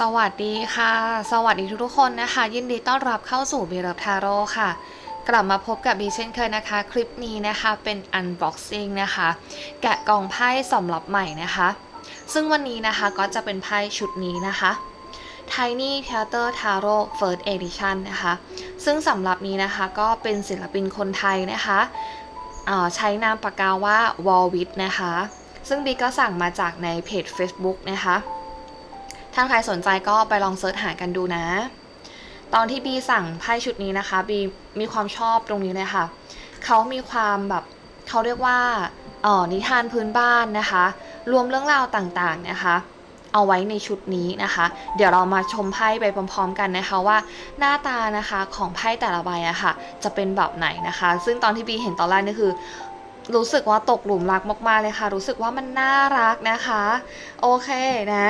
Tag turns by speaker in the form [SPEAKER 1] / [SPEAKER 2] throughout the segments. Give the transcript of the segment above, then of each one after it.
[SPEAKER 1] สวัสดีค่ะ สวัสดีทุกๆคนนะคะ ยินดีต้อนรับเข้าสู่บีรับทาโร่ค่ะ กลับมาพบกับบีเช่นเคยนะคะ คลิปนี้นะคะเป็น unboxing นะคะ แกะกล่องไพ่สำหรับใหม่นะคะ ซึ่งวันนี้นะคะก็จะเป็นไพ่ชุดนี้นะคะ Tiny Theater Tarot First Edition นะคะ ซึ่งสำหรับนี้นะคะก็เป็นศิลปินคนไทยนะคะใช้นามปากกาว่าวอลวิทนะคะ ซึ่งบีก็สั่งมาจากในเพจ Facebook นะคะ ถ้าใครสนใจก็ไปลองเซิร์ชหากันดูนะ ตอนที่บีสั่งไพ่ชุดนี้นะคะบีมีความชอบตรงนี้เลยค่ะ เขามีความแบบเขาเรียกว่าออนิทานพื้นบ้านนะคะ รวมเรื่องราวต่างๆนะคะ เอาไว้ในชุดนี้นะคะ เดี๋ยวเรามาชมไพ่ไปพร้อม ๆ กันนะคะว่าหน้าตานะคะของไพ่แต่ละใบอะค่ะ จะเป็นแบบไหนนะคะ ซึ่งตอนที่บีเห็นตอนแรกนี่คือรู้สึกว่าตกหลุมรักมากๆเลยค่ะ รู้สึกว่ามันน่ารักนะคะ โอเคนะ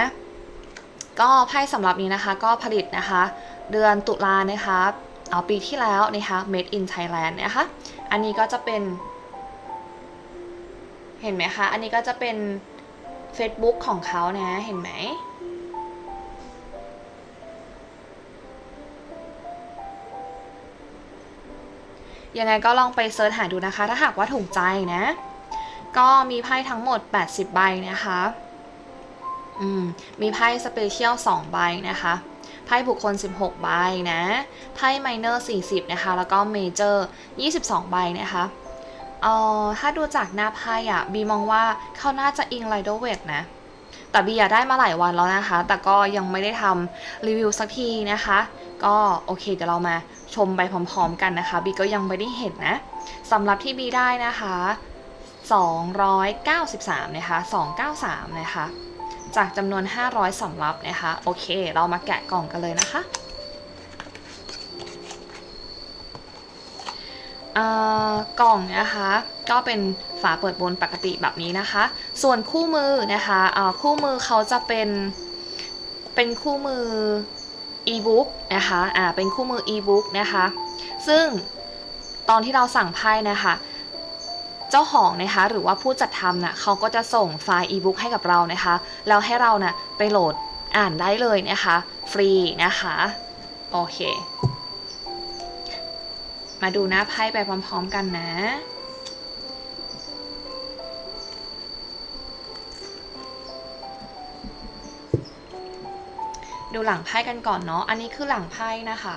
[SPEAKER 1] ก็ไพ่สำหรับนี้นะคะก็ผลิตนะคะ เดือนตุลานะคะเอาปีที่แล้วนะคะ made in Thailand นะคะ อันนี้ก็จะเป็น เห็นไหมคะ อันนี้ก็จะเป็น Facebook ของเขานะ เห็นไหมยังไงก็ลองไปเซิร์ชหาดูนะคะ ถ้าหากว่าถูกใจนะ ก็มีไพ่ทั้งหมด 80 ใบนะคะ อืมมีไพ่สเปเชียล2ใบนะคะไพ่บุคคล 16 ใบนะ ไพ่ไมเนอร์ 40 นะคะ แล้วก็เมเจอร์ 22 ใบนะคะเอ่อถ้าดูจากหน้าไพ่อะบีมองว่าเขาน่าจะอิงไลโดเวทนะ แต่บีอะได้มาหลายวันแล้วนะคะ แต่ก็ยังไม่ได้ทำรีวิวสักทีนะคะ ก็โอเคเดี๋ยวเรามาชมไปพร้อมๆกันนะคะ บีก็ยังไม่ได้เห็นนะสำหรับที่บีได้นะคะ 293 นะคะ 293 นะคะ จากจำนวน 500สำรับนะคะ โอเค เรามาแกะกล่องกันเลยนะคะอ่อกล่องนะคะก็เป็นฝาเปิดบนปกติแบบนี้นะคะ ส่วนคู่มือนะคะอ่อคู่มือเขาจะเป็นเป็นคู่มือ e-book นะคะอ่าเป็นคู่มือ e-book นะคะ ซึ่งตอนที่เราสั่งไพ่นะคะ จ้าของนะคะหรือว่าผู้จัดทำน่ะเขาก็จะส่งไฟล์ e-book ให้กับเรานะคะแล้วให้เรานะ่ะไปโหลดอ่านได้เลยนะคะ ฟรีนะคะโอเค มาดูหน้าไพ่ไปพร้อม ๆ กันนะดูหลังไพ่กันก่อนเนาะ อันนี้คือหลังไพ่นะคะ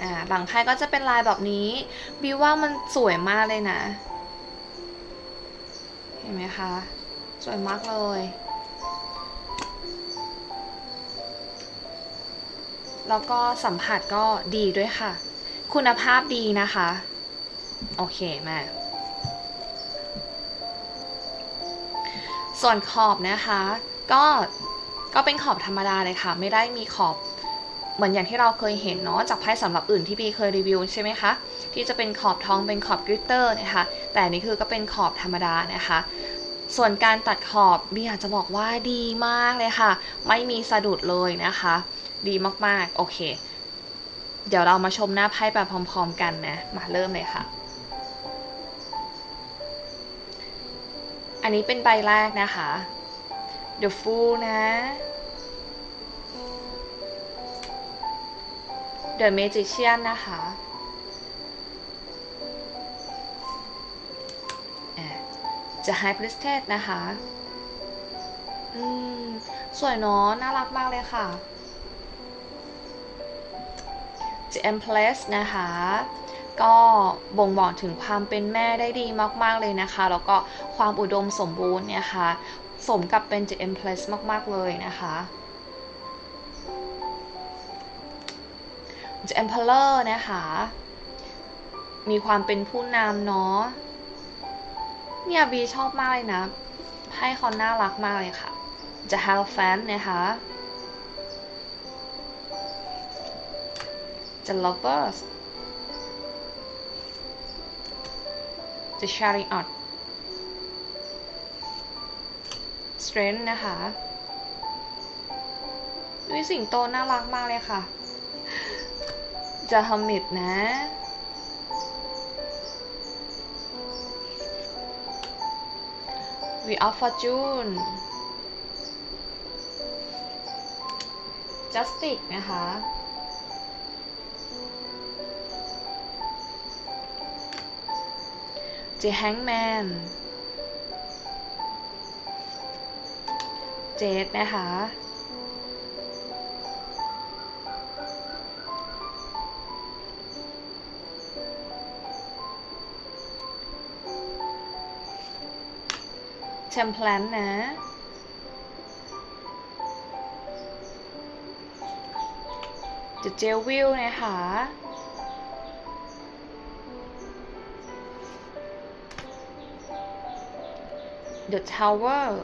[SPEAKER 1] อ่าหลังไพ่ก็จะเป็นลายแบบนี้บิวว่ามันสวยมากเลยนะ เห็นไหมคะ สวยมากเลยแล้วก็สัมผัสก็ดีด้วยค่ะ คุณภาพดีนะคะ โอเคมา ส่วนขอบนะคะ ก็ก็เป็นขอบธรรมดาเลยค่ะ ไม่ได้มีขอบ เหมือนอย่างที่เราเคยเห็นเนาะจากไพ่สำหรับอื่นที่พีเคยรีวิวใช่ไหมคะที่จะเป็นขอบทองเป็นขอบกริตเตอร์นะคะแต่อันนี่คือก็เป็นขอบธรรมดานะคะส่วนการตัดขอบบีอยากจะบอกว่าดีมากเลยค่ะ ไม่มีสะดุดเลยนะคะ ดีมากๆโอเค เดี๋ยวเรามาชมหน้าไพ่ไปพร้อมๆกันนะมาเริ่มเลยค่ะ อันนี้เป็นใบแรกนะคะ The Fool นะ The Magician นะคะอะ The High Priestess นะคะ อืม สวยเนาะน่ารักมากเลยค่ะ The Empress นะคะ ก็บ่งบอกถึงความเป็นแม่ได้ดีมาก ๆ เลยนะคะ แล้วก็ความอุดมสมบูรณ์เนี่ยค่ะ สมกับเป็น The Empress มาก ๆ เลยนะคะ Emperor นะคะ มีความเป็นผู้นำเนาะ เนี่ยบีชอบมากเลยนะไพ่เขาน่ารักมากเลยค่ะ The h e l f a n นะคะ The Lovers The Chariot Strength นะคะวิสิงโตน่ารักมากเลยค่ะ จะฮมิดนะ Wheel of Fortune Justice นะคะ The Hangman เจดนะคะ มพลันนะ จะเจลวิลนะคะเดอะทาวเวอร์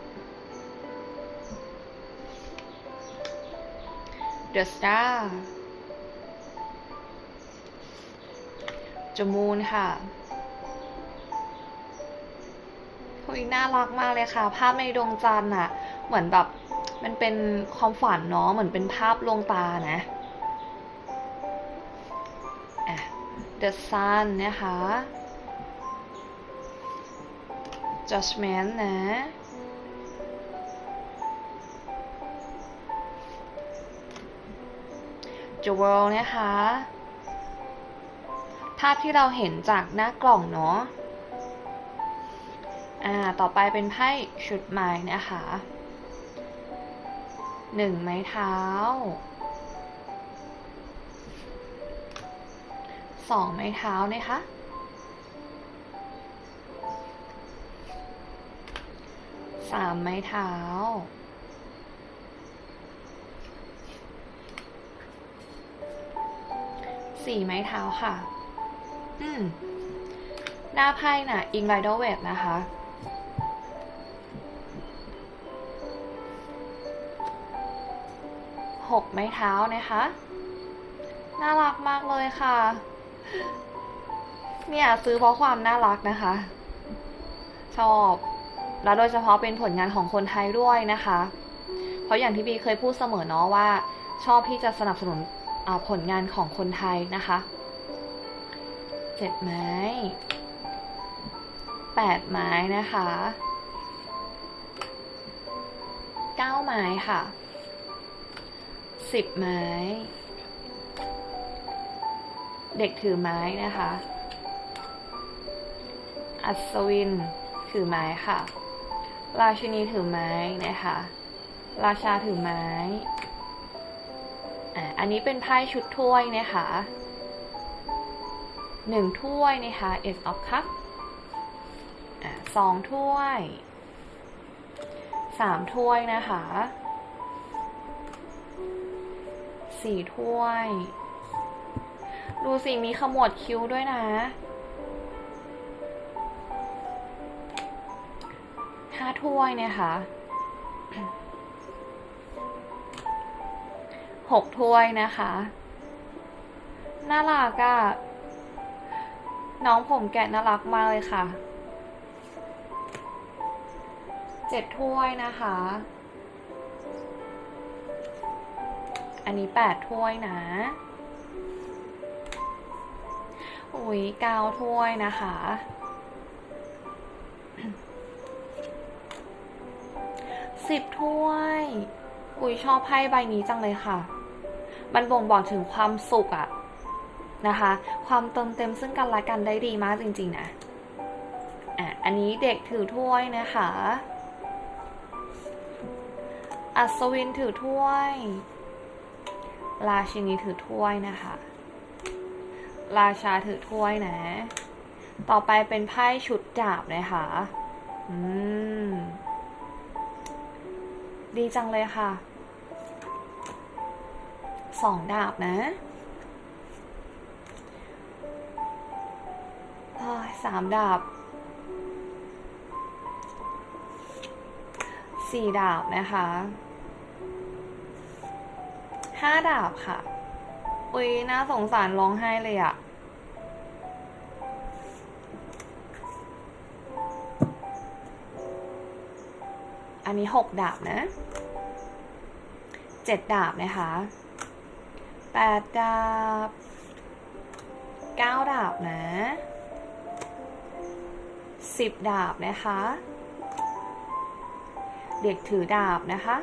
[SPEAKER 1] เดอะสตาร์จมูนค่ะ ยน่ารักมากเลยค่ะ ภาพในดวงจันทร์อะเหมือนแบบมันเป็นความฝันเนาะเหมือนเป็นภาพลวงตานะอะ The Sun นะคะ Judgment นะ The World นะคะ ภาพที่เราเห็นจากหน้ากล่องเนาะ อ่า ต่อไปเป็นไพ่ชุดไม้นะคะหนึ่งไม้เท้าสองไม้เท้านะคะสามไม้เท้าสี่ไม้เท้าค่ะ อืม หน้าไพ่น่ะ อิงไรเดอร์เวทนะคะ หกไม้เท้านะคะ น่ารักมากเลยค่ะ เนี่ยซื้อเพราะความน่ารักนะคะ ชอบ แล้วโดยเฉพาะเป็นผลงานของคนไทยด้วยนะคะ เพราะอย่างที่บีเคยพูดเสมอเนาะว่า ชอบที่จะสนับสนุนผลงานของคนไทยนะคะเจ็ดไม้แปดไม้นะคะเก้าไม้ค่ะ สิบไม้ เด็กถือไม้นะคะ อัศวินถือไม้ค่ะ ราชินีถือไม้นะคะ ราชาถือไม้อะอันนี้เป็นไพ่ชุดถ้วยนะคะหนึ่งถ้วยนะคะ Ace of Cup อะสองถ้วยสามถ้วยนะคะ สี่ถ้วย ดูสิ มีขมวดคิ้วด้วยนะห้าถ้วยนะคะหกถ้วยนะคะ น่ารักอะน้องผมแกะน่ารักมากเลยค่ะเจ็ดถ้วยนะคะ อันนี้แปดถ้วยนะอุ้ยเก้าถ้วยนะคะ สิบถ้วย อุ้ยชอบไพ่ใบนี้จังเลยค่ะ มันบ่งบอกถึงความสุขอะนะคะ ความเติมเต็มซึ่งกันและกันได้ดีมากจริงๆนะ อะ อันนี้เด็กถือถ้วยนะคะ อัศวินถือถ้วย ราชินีถือถ้วยนะคะ ราชาถือถ้วยนะ ต่อไปเป็นไพ่ชุดดาบนะคะ อืม ดีจังเลยค่ะ สองดาบนะสามดาบ สี่ดาบนะคะ ห้าดาบค่ะ อุ้ยน่าสงสารร้องไห้เลยอะอันนี้หกดาบนะเจ็ดดาบนะคะแปดดาบเก้าดาบนะสิบดาบนะคะ เด็กถือดาบนะคะ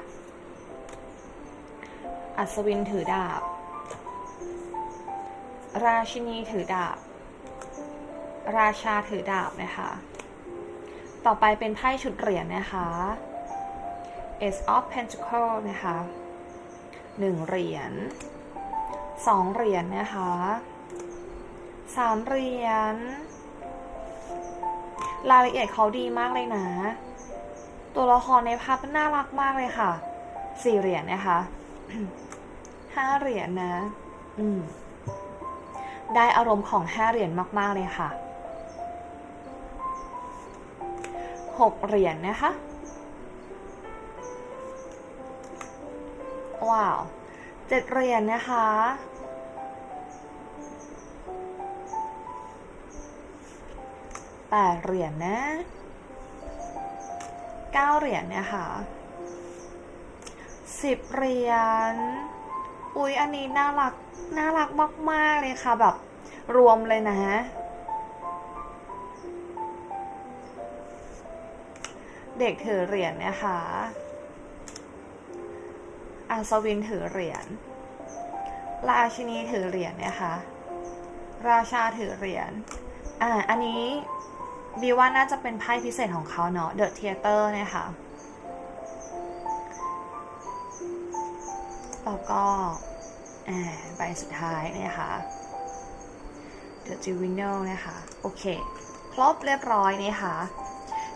[SPEAKER 1] อัศวินถือดาบ ราชินีถือดาบ ราชาถือดาบนะคะ ต่อไปเป็นไพ่ชุดเหรียญนะคะ Ace of Pentacle นะคะหนึ่งเหรียญสองเหรียญนะคะสามเหรียญรายละเอียดเขาดีมากเลยนะ ตัวละครในภาพน่ารักมากเลยค่ะ สี่เหรียญนะคะ ห้าเหรียญนะ อืม ได้อารมณ์ของห้าเหรียญมาก ๆ เลยค่ะหกเหรียญนะคะ ว้าวเจ็ดเหรียญนะคะแปดเหรียญนะเก้าเหรียญนะคะสิบเหรียญ อุ๊ยอันนี้น่ารัก น่ารักมาก ๆ เลยค่ะแบบรวมเลยนะ เด็กถือเหรียญนะคะอัศวินถือเหรียญ ราชินีถือเหรียญนะคะ ราชาถือเหรียญ อ่า อันนี้บีว่าน่าจะเป็นไพ่พิเศษของเขาเนาะเดอะเทเตอร์นะคะ แล้วก็ใบสุดท้ายนะคะ The Juvenile นะคะ โอเค ครบเรียบร้อยนะคะ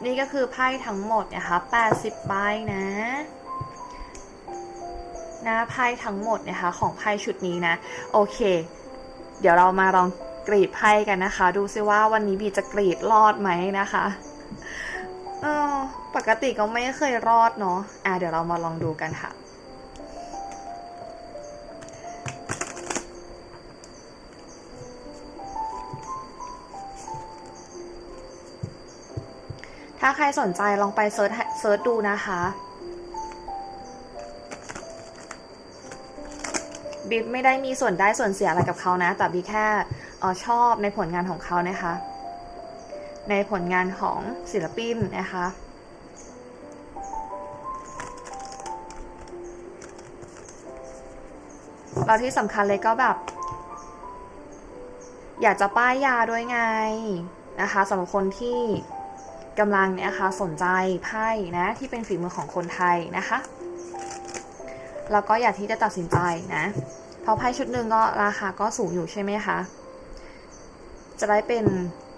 [SPEAKER 1] นี่ก็คือไพ่ทั้งหมดนะคะ 80 ใบนะนะไพ่ทั้งหมดนะคะ ของไพ่ชุดนี้นะ โอเค เดี๋ยวเรามาลองกรีดไพ่กันนะคะ ดูซิว่าวันนี้บีจะกรีดรอดไหมนะคะออปกติก็ไม่เคยรอดเนาะอะเดี๋ยวเรามาลองดูกันค่ะ ถ้าใครสนใจลองไปเซิร์ชเซิร์ชดูนะคะบิ๊กไม่ได้มีส่วนได้ส่วนเสียอะไรกับเขานะ แต่บิ๊กแค่ออชอบในผลงานของเขานะคะ ในผลงานของศิลปินนะคะ เราที่สำคัญเลยก็แบบ อยากจะป้ายยาด้วยไงนะคะสำหรับคนที่ กำลังเนี่ยค่ะสนใจไพ่นะที่เป็นฝีมือของคนไทยนะคะแล้วก็อยากที่จะตัดสินใจนะเพราะไพ่ชุดหนึ่งก็ราคาก็สูงอยู่ใช่ไหมคะจะได้เป็น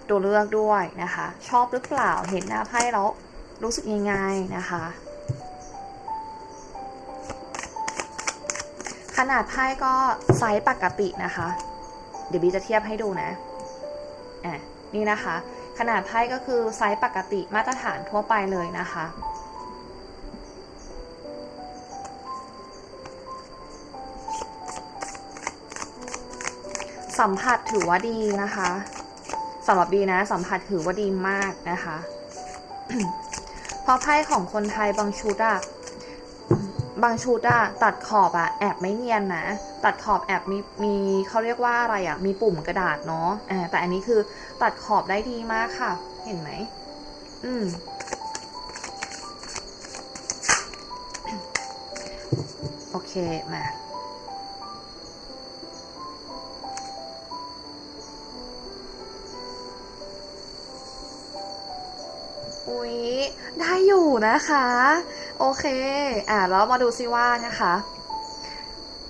[SPEAKER 1] ตัวเลือกด้วยนะคะ ชอบหรือเปล่าเห็นหน้าไพ่แล้วรู้สึกยังไงนะคะขนาดไพ่ก็ไซส์ปกตินะคะ เดี๋ยวบีจะเทียบให้ดูนะ อะ นี่นะคะ ขนาดไพ่ก็คือไซส์ปกติมาตรฐานทั่วไปเลยนะคะ สัมผัสถือว่าดีนะคะสำหรับบีนะสัมผัสถือว่าดีมากนะคะ เพราะไพ่ของคนไทยบางชุดอะ บางชุดอะตัดขอบอะแอบไม่เนียนนะ ตัดขอบแอบมีมีเขาเรียกว่าอะไรอะมีปุ่มกระดาษเนาะอ่าแต่อันนี้คือตัดขอบได้ดีมากค่ะ เห็นไหมอืมโอเคมาอุ๊ยได้อยู่นะคะ โอเค อ่าแล้วมาดูซิว่านะคะ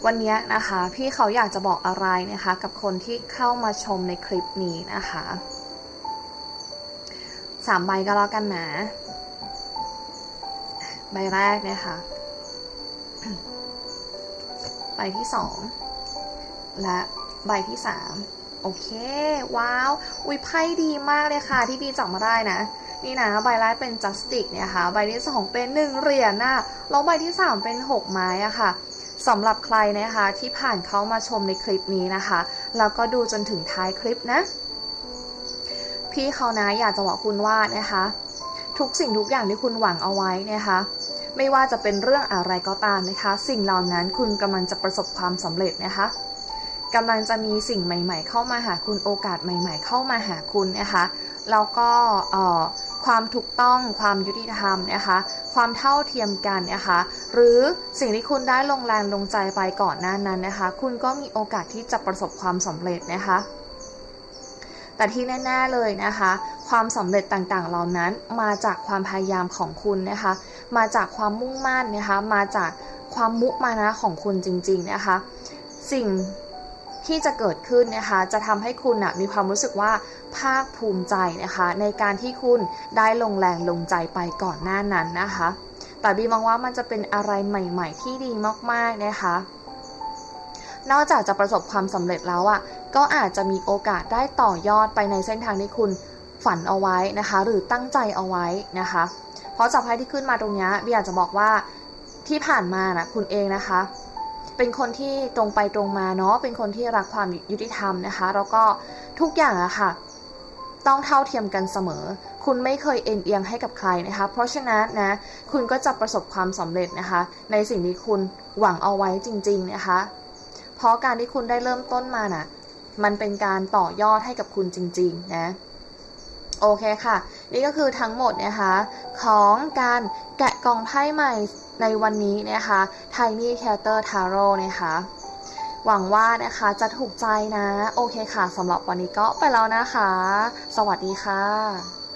[SPEAKER 1] วันนี้นะคะ พี่เขาอยากจะบอกอะไรนะคะ กับคนที่เข้ามาชมในคลิปนี้นะคะสามใบก็แล้วกันนะ ใบแรกนะคะใบที่สองและใบที่สามโอเค ว้าว อุ้ยไพ่ดีมากเลยค่ะ ที่บีจับมาได้นะ นี่นะใบแรกเป็นจัสติกเนี่ยค่ะใบที่สองเป็นหนึ่งเหรียญนะแล้วใบที่สามเป็นหกไม้อะค่ะสำหรับใครนะคะที่ผ่านเข้ามาชมในคลิปนี้นะคะ แล้วก็ดูจนถึงท้ายคลิปนะ พี่เขานะอยากจะบอกคุณว่านะคะ ทุกสิ่งทุกอย่างที่คุณหวังเอาไว้นะคะไม่ว่าจะเป็นเรื่องอะไรก็ตามนะคะ สิ่งเหล่านั้นคุณกำลังจะประสบความสำเร็จนะคะกำลังจะมีสิ่งใหม่ ๆ เข้ามาหาคุณโอกาสใหม่ ๆ เข้ามาหาคุณนะคะแล้วก็เออ ความถูกต้องความยุติธรรมนะคะ ความเท่าเทียมกันนะคะ หรือสิ่งที่คุณได้ลงแรงลงใจไปก่อนหน้านั้นนะคะ คุณก็มีโอกาสที่จะประสบความสำเร็จนะคะแต่ที่แน่ๆเลยนะคะ ความสำเร็จต่างๆ เหล่านั้นมาจากความพยายามของคุณนะคะ มาจากความมุ่งมั่นนะคะ มาจากความมุมานะของคุณจริง ๆนะคะ สิ่ง ที่จะเกิดขึ้นนะคะจะทำให้คุณนะมีความรู้สึกว่าภาคภูมิใจนะคะ ในการที่คุณได้ลงแรงลงใจไปก่อนหน้านั้นนะคะ แต่บีมองว่ามันจะเป็นอะไรใหม่ ๆ ที่ดีมากๆนะคะนอกจากจะประสบความสำเร็จแล้วอะ่ะก็อาจจะมีโอกาสได้ต่อยอดไปในเส้นทางที่คุณฝันเอาไว้นะคะ หรือตั้งใจเอาไว้นะคะ เพราะจากไพ่ที่ขึ้นมาตรงนี้บีอยากจะบอกว่าที่ผ่านมานะคุณเองนะคะ เป็นคนที่ตรงไปตรงมาเนาะเป็นคนที่รักความยุติธรรมนะคะ แล้วก็ทุกอย่างอะค่ะ ต้องเท่าเทียมกันเสมอ คุณไม่เคยเอ็นเอียงให้กับใครนะคะ เพราะฉะนั้นนะคุณก็จะประสบความสำเร็จนะคะ ในสิ่งที่คุณหวังเอาไว้จริง ๆนะคะ เพราะการที่คุณได้เริ่มต้นมาน่ะมันเป็นการต่อยอดให้กับคุณจริง ๆ นะโอเคค่ะ นี่ก็คือทั้งหมดนะคะ ของการ แกะกล่องไพ่ใหม่ในวันนี้นะคะไทนี่แคเตอร์ทาโร่นะคะหวังว่านะคะจะถูกใจนะ โอเคค่ะสำหรับวันนี้ก็ไปแล้วนะคะ สวัสดีค่ะ